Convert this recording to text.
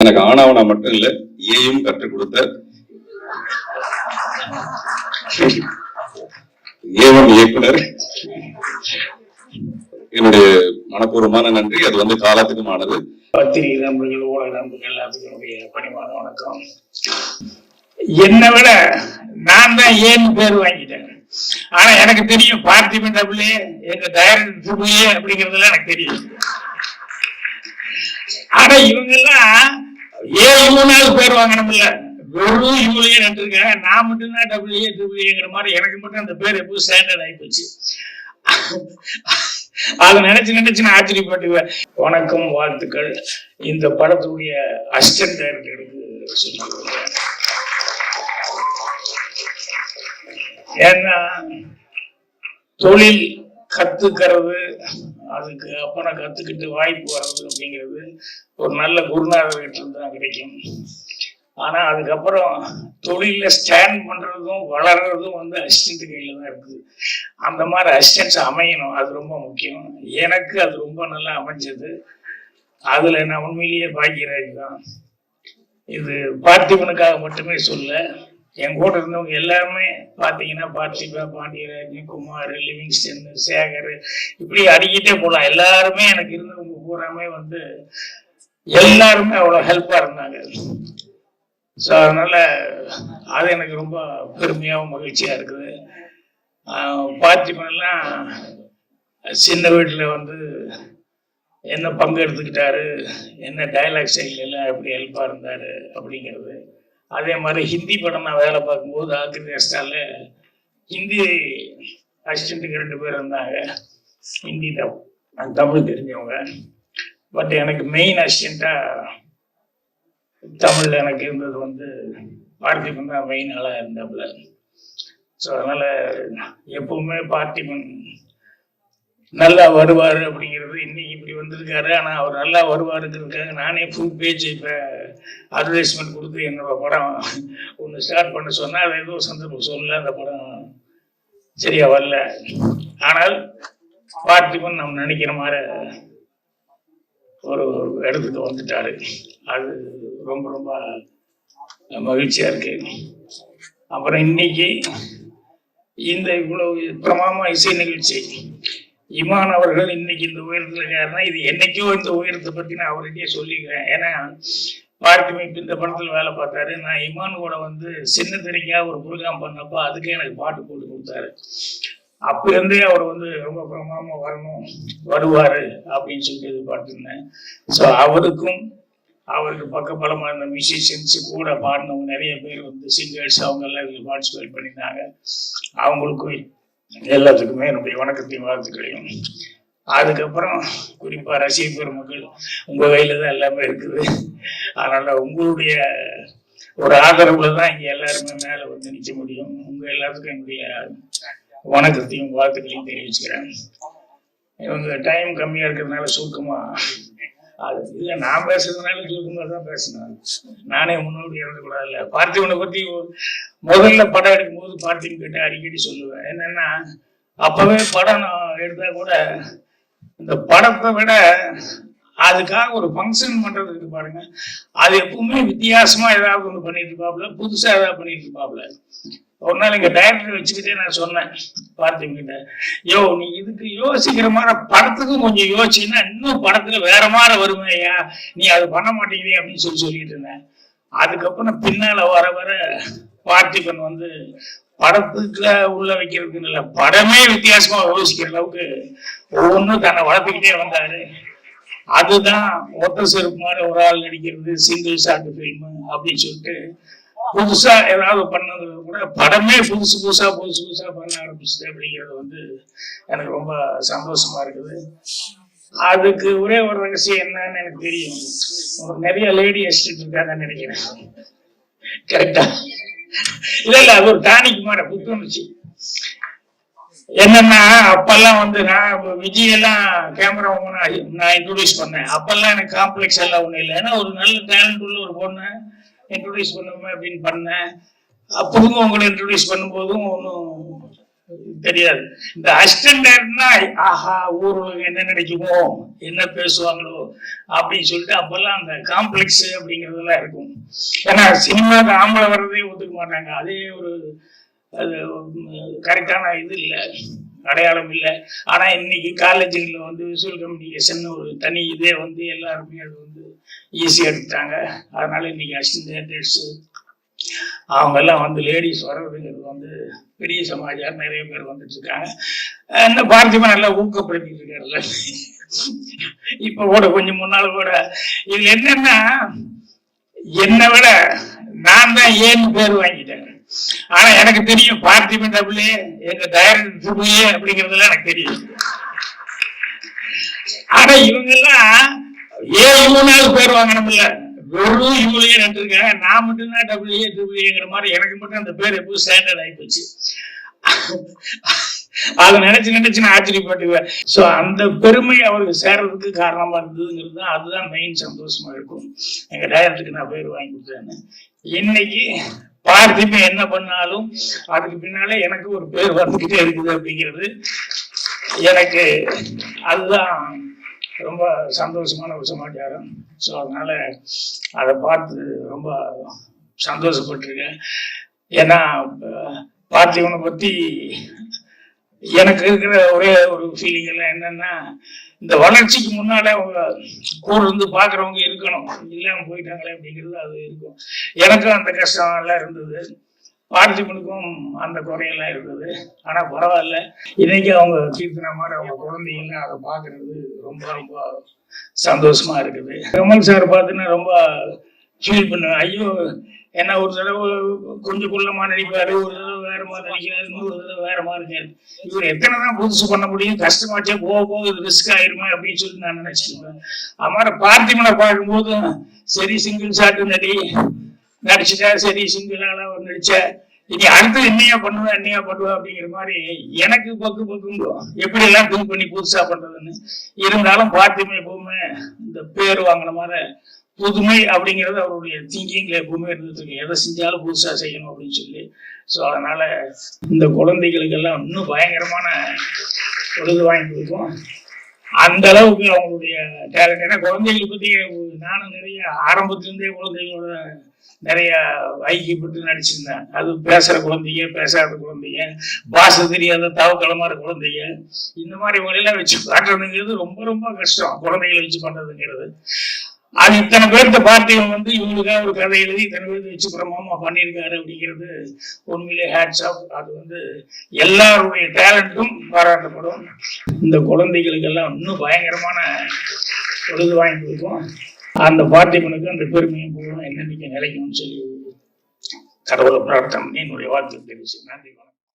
எனக்கு ஆனாவனா மட்டும் இல்ல ஏயும் கற்றுக் கொடுத்த. ஏவன் இயக்குனர். என்னுடைய மனப்பூர்வமான நன்றி. அது வந்து காலத்துக்குமானது பத்திரிகை நண்பர்கள் ஊடக நண்பர்கள் எல்லாத்துக்கும் என்னுடைய பணிவான வணக்கம். என்னை விட நான் தான் ஏன் பேர் வாங்கிட்டேன். ஆனா எனக்கு தெரியும் பார்த்திபன் டபுளே எங்க டைரக்டர் ட்ரிபிளே அப்படிங்கறதெல்லாம் எனக்கு தெரியும். ஆனா இவங்க எல்லாம் மூணாவது இவ்வளவு நாள் பேர் வாங்கணும்ல வெறும் இவ்வளவு நட்டுருக்காங்க நான் மட்டும்தான் டபிள்யூஏ டபிள்யூஏங்கிற மாதிரி எனக்கு மட்டும் அந்த பேர் எப்பவும் ஸ்டாண்டர்ட் ஆகி போச்சு. அதை நினைச்சு நினைச்சு நான் ஆச்சரியப்பட்டுவேன் வணக்கம் வாழ்த்துக்கள். இந்த படத்துடைய அசிஸ்டன்ட் டைரக்டருக்கு சொல்லிக்கொள்ள ஏன்னா தொழில் கத்துக்கிறது அதுக்கு அப்புறம் கற்றுக்கிட்டு வாய்ப்பு வர்றது அப்படிங்கிறது ஒரு நல்ல குருநாதர்கிட்ட இருந்து தான் கிடைக்கும். ஆனால் அதுக்கப்புறம் தொழிலில் ஸ்டாண்ட் பண்ணுறதும் வளர்றதும் வந்து அசிஸ்டன்ட் கையில் தான் இருக்குது அந்த மாதிரி அசிஸ்டன்ஸ் அமையணும் அது ரொம்ப முக்கியம். எனக்கு அது ரொம்ப நல்லா அமைஞ்சது. அதில் நான் உண்மையிலேயே பாக்கியராஜ் தான். இது பார்த்திபனுக்காக மட்டுமே சொல்ல என் கூட இருந்தவங்க எல்லாருமே பார்த்தீங்கன்னா பார்த்திபா பாண்டியராஜ் குமார் லிவிங்ஸ்டன் சேகர் இப்படி அடிக்கிட்டே போகலாம் எல்லாருமே எனக்கு இருந்தவங்க பூராமே வந்து எல்லாருமே அவ்வளோ ஹெல்ப்பாக இருந்தாங்க. ஸோ அதனால் அது எனக்கு ரொம்ப பெருமையாகவும் மகிழ்ச்சியாக இருக்குது. ஆஹ் பார்த்திபன்லாம் சின்ன வீட்டில் வந்து என்ன பங்கு எடுத்துக்கிட்டாரு என்ன டைலாக் ஸ்டைல் எல்லாம் எப்படி ஹெல்ப்பாக இருந்தார் அப்படிங்கிறது அதே மாதிரி ஹிந்தி படம் நான் வேலை பார்க்கும்போது ஆக்கிரி ரெஸ்டால ஹிந்தி அசிஸ்டண்ட்டுக்கு ரெண்டு பேர் இருந்தாங்க. ஹிந்தி தான். தமிழ் தெரிஞ்சவங்க. பட் எனக்கு மெயின் அசிஸ்டண்ட்டாக தமிழ்ல எனக்கு இருந்தது வந்து பார்த்திபன் தான் மெயின் ஆளாக இருந்தாப்புல. ஸோ அதனால எப்பவுமே பார்த்திபன் நல்லா வருவார் அப்படிங்கிறது இன்னைக்கு இப்படி வந்திருக்காரு. ஆனால் அவர் நல்லா வருவாருங்கிறதுக்காக நானே ஃபுல் பேஜ் இப்போ அட்வர்டைஸ்மெண்ட் கொடுத்து என்னோட படம் ஒன்று ஸ்டார்ட் பண்ண சொன்னால் அது ஏதோ சந்தர்ப்பம் சொல்லல அந்த படம் சரியா வரல. ஆனால் பார்த்திபன் நம்ம நினைக்கிற மாதிரி ஒரு இடத்துக்கு வந்துட்டாரு. அது ரொம்ப ரொம்ப மகிழ்ச்சியாக இருக்கு. அப்புறம் இன்னைக்கு இந்த இவ்வளவு பிரமாமா இசை நிகழ்ச்சி இமான் அவர்கள் இன்னைக்கு இந்த உயரத்துல இருக்காருன்னா இது என்னைக்கோ இந்த உயரத்தை பத்தி நான் அவர்கிட்டயே சொல்லிக்கிறேன். ஏன்னா பார்த்திபன் இந்த படத்துல வேலை பார்த்தாரு. நான் இமான் கூட வந்து சின்ன திரைக்கா ஒரு புரோகிராம் பண்ணப்போ அதுக்கே எனக்கு பாட்டு போட்டு கொடுத்தாரு. அப்ப இருந்தே அவர் வந்து ரொம்ப பிரமாமா வரணும் வருவாரு அப்படின்னு சொல்லிட்டு எதிர்பார்த்துருந்தேன். ஸோ அவருக்கும் அவருக்கு பக்கபலமா இருந்த மியூசிஷியன்ஸ் கூட பாடினவங்க நிறைய பேர் வந்து சிங்கர்ஸ் அவங்க எல்லாம் இதில் பார்ட்டிசிபேட் பண்ணியிருந்தாங்க. அவங்களுக்கும் எல்லாத்துக்குமே என்னுடைய வணக்கத்தையும் வாழ்த்துக்களையும். அதுக்கப்புறம் குறிப்பா ரசிக பெருமக்கள் உங்க கையில தான் எல்லாமே இருக்குது. அதனால உங்களுடைய ஒரு ஆதரவுல தான் இங்க எல்லாருமே மேல வந்து நிக்க முடியும். உங்க எல்லாத்துக்கும் என்னுடைய வணக்கத்தையும் வாழ்த்துக்களையும் தெரிவிச்சுக்கிறேன். இவங்க டைம் கம்மியா இருக்கிறதுனால சுருக்கமா இல்லை நான் பேசுறதுனால சுருக்கமா தான் பேசினேன். நானே முன்னோடி இறந்துக்கூடாதுல்ல பார்த்திபனை பற்றி முதல்ல படம் எடுக்கும்போது பார்த்திபன் கிட்ட அடிக்கடி சொல்லுவேன். என்னன்னா அப்போவே படம் நான் எடுத்தால் கூட இந்த படத்தை விட அதுக்காக ஒரு ஃபங்க்ஷன் பண்றது இருக்கு பாருங்க. அது எப்பவுமே வித்தியாசமா ஏதாவது ஒன்று பண்ணிட்டு இருப்பாப்ல புதுசா ஏதாவது பண்ணிட்டு இருப்பாப்ல. ஒரு நாள் எங்க டைரக்டர் வச்சுக்கிட்டே நான் சொன்னேன் பார்த்திபன் யோ நீ இதுக்கு யோசிக்கிற மாதிரி படத்துக்கும் கொஞ்சம் யோசிச்சுன்னா இன்னும் படத்துல வேற மாதிரி வருமையா நீ அது பண்ண மாட்டேங்கிறிய அப்படின்னு சொல்லி சொல்லிட்டு இருந்தேன். அதுக்கப்புறம் பின்னால வர வர பார்த்திபன் வந்து படத்துக்குள்ள உள்ள வைக்கிறதுக்கு இல்லை படமே வித்தியாசமா யோசிக்கிற அளவுக்கு ஒவ்வொன்றும் தன்னை வளர்த்துக்கிட்டே வந்தாரு. அதுதான் ஒத்த செருப்பு ஒரு ஆள் நடிக்கிறது சிங்கிள் ஷாட் ஃபில்ம் அப்படின்னு சொல்லிட்டு புதுசா ஏதாவது பண்ணது கூட படமே புதுசு புதுசா புதுசு புதுசா பண்ண ஆரம்பிச்சது அப்படிங்கிறது வந்து எனக்கு ரொம்ப சந்தோஷமா இருக்குது. அதுக்கு ஒரே ஒரு ரகசியம் என்னன்னு எனக்கு தெரியும். ஒரு நிறைய லேடி அசிஸ்டன்ட் இருக்காங்கன்னு நினைக்கிறேன். கரெக்டா இல்ல இல்ல அது ஒரு டானிக் மாதிரி புத்துணர்ச்சி. என்னன்னா அப்பெல்லாம் வந்து நான் இப்ப விஜய் எல்லாம் கேமரா நான் இன்ட்ரோடியூஸ் பண்ணேன். அப்பெல்லாம் எனக்கு காம்ப்ளெக்ஸ் எல்லாம் ஒன்றும் இல்லை. ஏன்னா ஒரு நல்ல டேலண்ட் உள்ள ஒரு பொண்ணு இன்ட்ரோடியூஸ் பண்ணுமே அப்படின்னு பண்ணேன். அப்பவும் உங்களை இன்ட்ரோடியூஸ் பண்ணும்போதும் ஒன்றும் தெரியாது. இந்த அசிஸ்டன்ட்னா ஆஹா ஊர் என்ன நினைக்குமோ என்ன பேசுவாங்களோ அப்படின்னு சொல்லிட்டு அப்பெல்லாம் அந்த காம்ப்ளெக்ஸ் அப்படிங்கிறதெல்லாம் இருக்கும். ஏன்னா சினிமாவுக்கு ஆம்பளை வர்றதே ஒத்துக்க மாட்டாங்க. அதே ஒரு அது கரெக்டான இது இல்லை அடையாளம் இல்லை. ஆனால் இன்னைக்கு காலேஜுகளில் வந்து விசுவல் கம்யூனிகேஷன் ஒரு தனி இதே வந்து எல்லாருமே அது வந்து ஈஸியாக எடுத்துட்டாங்க. அதனால இன்னைக்கு அசிஸ்டன்ட் அவங்கெல்லாம் வந்து லேடிஸ் வர்றதுங்கிறது வந்து பெரிய சமாஜம் நிறைய பேர் வந்துட்டு இருக்காங்க அஹ் இன்னும் பார்த்திபன் நல்லா ஊக்கப்படுத்திட்டு இருக்காருல்ல. இப்போ கூட கொஞ்சம் முன்னால் கூட. இதில் என்னன்னா என்னை விட நான் தான் ஏன்னு பேர் வாங்கிட்டேன். ஆனா எனக்கு தெரியும் பார்த்திபன் டபுளே எங்க டைரக்டர் ட்ரிபிளே அப்படிங்கறதுல எனக்கு தெரியும். ஆனா இவங்க எல்லாம் ஏன் இவனாலும் பேர் வாங்கணும்ல வெறும் இவளையே நட்டுருக்காங்க நான் மட்டும்தான் டபுள் ஏ மாதிரி எனக்கு மட்டும் அந்த பேர் எப்போ ஸ்டாண்டர்ட் ஆகி போச்சு. அதை நினைச்சு நினைச்சு நான் ஆச்சரியப்பட்டுவேன் ஸோ அந்த பெருமை அவருக்கு சேர்றதுக்கு காரணமா இருந்ததுங்கிறது அதுதான் மெயின் சந்தோஷமா இருக்கும். எங்க டைரக்டருக்கு நான் பேர் வாங்கி கொடுத்தேன்னு. இன்னைக்கு பார்த்திபன் என்ன பண்ணாலும் அதுக்கு பின்னாலே எனக்கு ஒரு பேர் வந்துகிட்டே இருக்குது அப்படிங்கிறது எனக்கு அதுதான் ரொம்ப சந்தோஷமான ஒரு சமாச்சாரம். ஸோ அதனால அதை பார்த்து ரொம்ப சந்தோஷப்பட்டிருக்கேன். ஏன்னா அஹ், பார்த்திபனை எனக்கு இருக்கிற ஒரே ஒரு ஃபீலிங் எல்லாம் என்னன்னா இந்த வளர்ச்சிக்கு முன்னால அவங்க கூட இருந்து பாக்குறவங்க இருக்கணும். இல்லாம போயிட்டாங்களே அப்படிங்கிறது அது இருக்கும். எனக்கும் அந்த கஷ்டம் எல்லாம் இருந்தது. பார்த்திபனுக்கும் அந்த குறையெல்லாம் இருந்தது. ஆனா பரவாயில்ல. இன்னைக்கு அவங்க கீர்த்தன மாதிரி அவங்க குழந்தைங்க அதை பாக்குறது ரொம்ப ரொம்ப சந்தோஷமா இருக்குது. கமல் சார் பார்த்தீங்கன்னா ரொம்ப ஃபீல் பண்ணுவேன். ஐயோ என்ன ஒரு தடவை கொஞ்சம் குள்ளமா நடிப்பாரு ஒரு இன்னொரு தடவை வேற இவர் எத்தனை தான் புதுசு பண்ண முடியும்? கஷ்டமாச்சே போக போக இது ரிஸ்க் ஆயிருமே அப்படின்னு சொல்லி நான் நினைச்சிட்டு இருப்பேன் அம்மாட பார்த்திபனை பார்க்கும்போது சரி சிங்கிள் ஷாட்டு நடி. நடிச்சுட்டா சரி சிங்கிளால ஒரு நடிச்ச. இனி அடுத்து என்னையா பண்ணுவேன் என்னையா பண்ணுவேன் அப்படிங்கிற மாதிரி எனக்கு பக்கு பக்கும் எப்படி எல்லாம் திங்க் பண்ணி புதுசா பண்றதுன்னு. இருந்தாலும் பார்த்திபன் எப்பவுமே இந்த பேர் வாங்கின மாதிரி புதுமை அப்படிங்கிறது அவருடைய திங்கிங்ல எப்பவுமே இருந்துட்டு எதை செஞ்சாலும் புதுசா செய்யணும் அப்படின்னு சொல்லி. ஸோ அதனால இந்த குழந்தைகளுக்கெல்லாம் இன்னும் பயங்கரமான பொழுது வாங்கி கொடுக்கும் அந்த அளவுக்கு அவங்களுடைய டேலண்ட் ஏன்னா குழந்தைகளை பத்தி நானும் நிறைய ஆரம்பத்திலிருந்தே குழந்தைகளோட நிறைய ஐக்கியப்பட்டு நடிச்சிருந்தேன். அது பேசுற குழந்தைங்க பேசாத குழந்தைங்க பாச தெரியாத தவக்கலமான குழந்தைங்க. இந்த மாதிரி முறையெல்லாம் வச்சு காட்டுறதுங்கிறது ரொம்ப ரொம்ப கஷ்டம். குழந்தைகளை வச்சு பண்றதுங்கிறது அது இத்தனை பேர்த்த பார்த்து வந்து இவங்களுக்காக ஒரு கதை எழுதி இத்தனை பேர்த்து வச்சு பிரமாமா பண்ணியிருக்காரு அப்படிங்கிறது உண்மையிலே ஹேட்ஸ் ஆஃப் அது வந்து எல்லாருடைய டேலண்ட்டும் பாராட்டப்படும். இந்த குழந்தைகளுக்கெல்லாம் இன்னும் பயங்கரமான பொழுது வாங்கி கொடுக்கும் அந்த பார்த்திபனுக்கு அந்த பெருமையும் போகணும். என்னென்னைக்கு நிலைக்கும்னு சொல்லி கடவுளை பிரார்த்தனை. என்னுடைய வாழ்த்து தெரிவிச்சு நன்றி